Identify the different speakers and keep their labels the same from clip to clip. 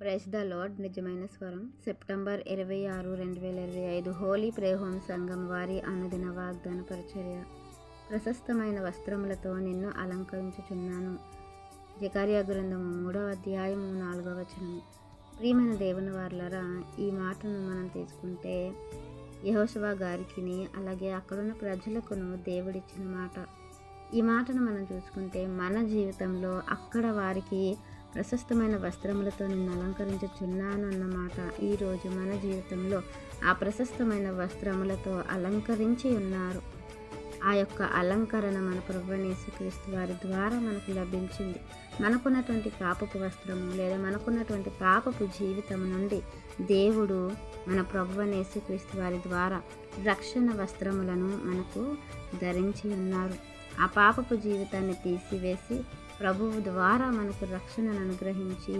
Speaker 1: Price the lord నిజమైన స్వరం. September ఇరవై ఆరు రెండు వేల ఇరవై ఐదు హోలీ ప్రేహోం సంఘం వారి అనుదిన వాగ్దాన పరిచర్య. ప్రశస్తమైన వస్త్రములతో నిన్ను అలంకరించుచున్నాను. జకారియా గ్రంథము మూడవ అధ్యాయము నాలుగవ వచనం ప్రియమైన దేవుని వార్లరా ఈ మాటను మనం తీసుకుంటే యహోశవా గారికి అలాగే అక్కడున్న ప్రజలకును దేవుడిచ్చిన మాట. ఈ మాటను మనం చూసుకుంటే మన జీవితంలో అక్కడ వారికి ప్రశస్తమైన వస్త్రములతో నిన్ను అలంకరించుచున్నాను అన్నమాట ఈరోజు మన జీవితంలో ఆ ప్రశస్తమైన వస్త్రములతో అలంకరించి ఉన్నారు. ఆ యొక్క అలంకరణ మన ప్రభునేసుక్రీస్తు వారి ద్వారా మనకు లభించింది. మనకున్నటువంటి పాపపు వస్త్రము లేదా మనకున్నటువంటి పాపపు జీవితం నుండి దేవుడు మన ప్రభునేసుక్రీస్తు వారి ద్వారా రక్షణ వస్త్రములను మనకు ధరించి ఉన్నారు. ఆ పాపపు జీవితాన్ని తీసివేసి ప్రభువు ద్వారా మనకు రక్షణను అనుగ్రహించి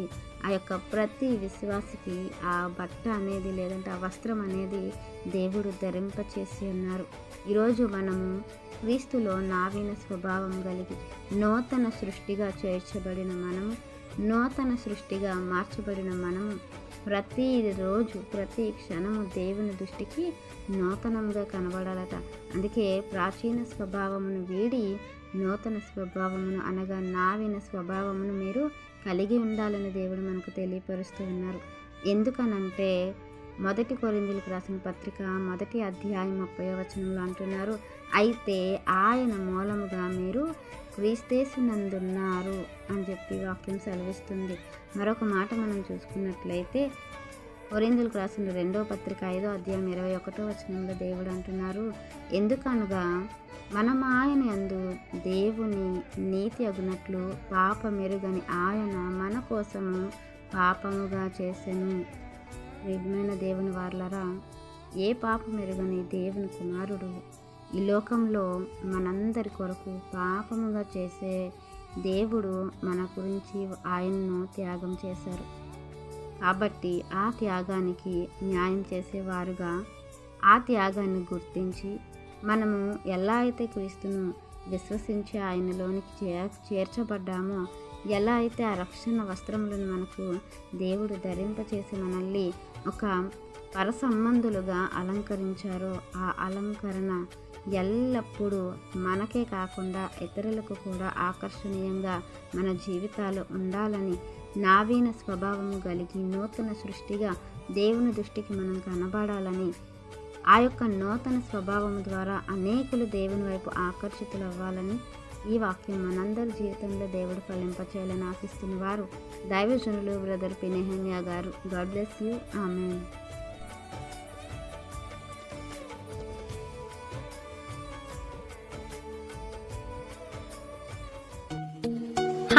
Speaker 1: ఆ యొక్క ప్రతి విశ్వాసికి ఆ బట్ట అనేది లేదంటే ఆ వస్త్రం అనేది దేవుడు ధరింపచేసి ఉన్నారు. ఈరోజు మనము క్రీస్తులో నావీన స్వభావం కలిగి నూతన సృష్టిగా చేర్చబడిన మనము నూతన సృష్టిగా మార్చబడిన మనము ప్రతి రోజు ప్రతి క్షణము దేవుని దృష్టికి నూతనంగా కనబడాలట. అందుకే ప్రాచీన స్వభావమును వీడి నూతన స్వభావమును అనగా నావిన స్వభావమును మీరు కలిగి ఉండాలని దేవుడు మనకు తెలియపరుస్తూ ఉన్నారు. ఎందుకనంటే మొదటి కొరిందులకు రాసిన పత్రిక మొదటి అధ్యాయం ముప్పై వచనంలో అంటున్నారు అయితే ఆయన మూలముగా మీరు విస్తేసినందున్నారు అని చెప్పి వాక్యం సెలవిస్తుంది. మరొక మాట మనం చూసుకున్నట్లయితే కొరిందులకు రాసిన రెండో పత్రిక ఐదో అధ్యాయం ఇరవై ఒకటో వచనంలో దేవుడు అంటున్నారు ఎందుకనగా మనం ఆయన యందు దేవుని నీతి అగునట్లు పాప మెరుగని ఆయన మన కోసము పాపముగా చేసెను. ప్రియమైన దేవుని వార్లరా ఏ పాప మెరుగని దేవుని కుమారుడు ఈ లోకంలో మనందరి కొరకు పాపముగా చేసే దేవుడు మన గురించి ఆయన్ను త్యాగం చేశారు. కాబట్టి ఆ త్యాగానికి న్యాయం చేసేవారుగా. ఆ త్యాగాన్ని గుర్తించి మనము ఎలా అయితే క్రీస్తును విశ్వసించి ఆయనలోనికి చే చేర్చబడ్డామో ఎలా అయితే ఆ రక్షణ వస్త్రములను మనకు దేవుడు ధరింపచేసి మనల్ని ఒక పరసంబంధులుగా అలంకరించారో ఆ అలంకరణ ఎల్లప్పుడూ మనకే కాకుండా ఇతరులకు కూడా ఆకర్షణీయంగా మన జీవితాలు ఉండాలని నావీన స్వభావము కలిగి నూతన సృష్టిగా దేవుని దృష్టికి మనం కనబడాలని ఆ యొక్క నూతన స్వభావం ద్వారా అనేకులు దేవుని వైపు ఆకర్షితులు అవ్వాలని ఈ వాక్యం మనందరి జీవితంలో దేవుడు ఫలింపచేయాలని ఆశిస్తున్న వారు దైవజనులు బ్రదర్ పినేహన్యా గారు. God bless you. ఆమె